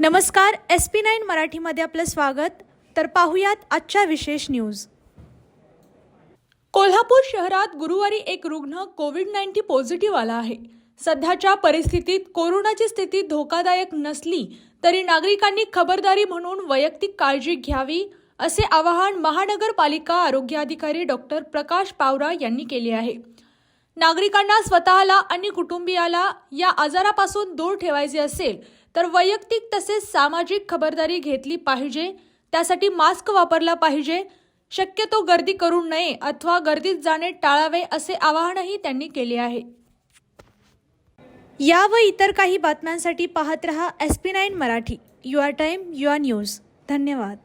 नमस्कार S P nine मराठीमध्ये आपलं स्वागत. तर पाहुयात आजच्या विशेष न्यूज. कोल्हापूर शहरात गुरुवारी एक रुग्ण कोविड नाईन्टीन पॉझिटिव्ह आला आहे. सध्याच्या परिस्थितीत कोरोनाची स्थिती धोकादायक नसली तरी नागरिकांनी खबरदारी म्हणून वैयक्तिक काळजी घ्यावी असे आवाहन महानगरपालिका आरोग्य अधिकारी डॉक्टर प्रकाश पावरा यांनी केले आहे. नागरिकांना स्वतःला आणि कुटुंबियाला या आजारापासून दूर ठेवायचे असेल तर वैयक्तिक तसेच सामाजिक खबरदारी घेतली पाहिजे. त्यासाठी मास्क वापरला पाहिजे. शक्यतो गर्दी करू नये अथवा गर्दीत जाणे टाळावे असे आवाहनही त्यांनी केले आहे. या व इतर काही बातम्यांसाठी पाहत रहा S P nine Marathi. Your time your news. धन्यवाद.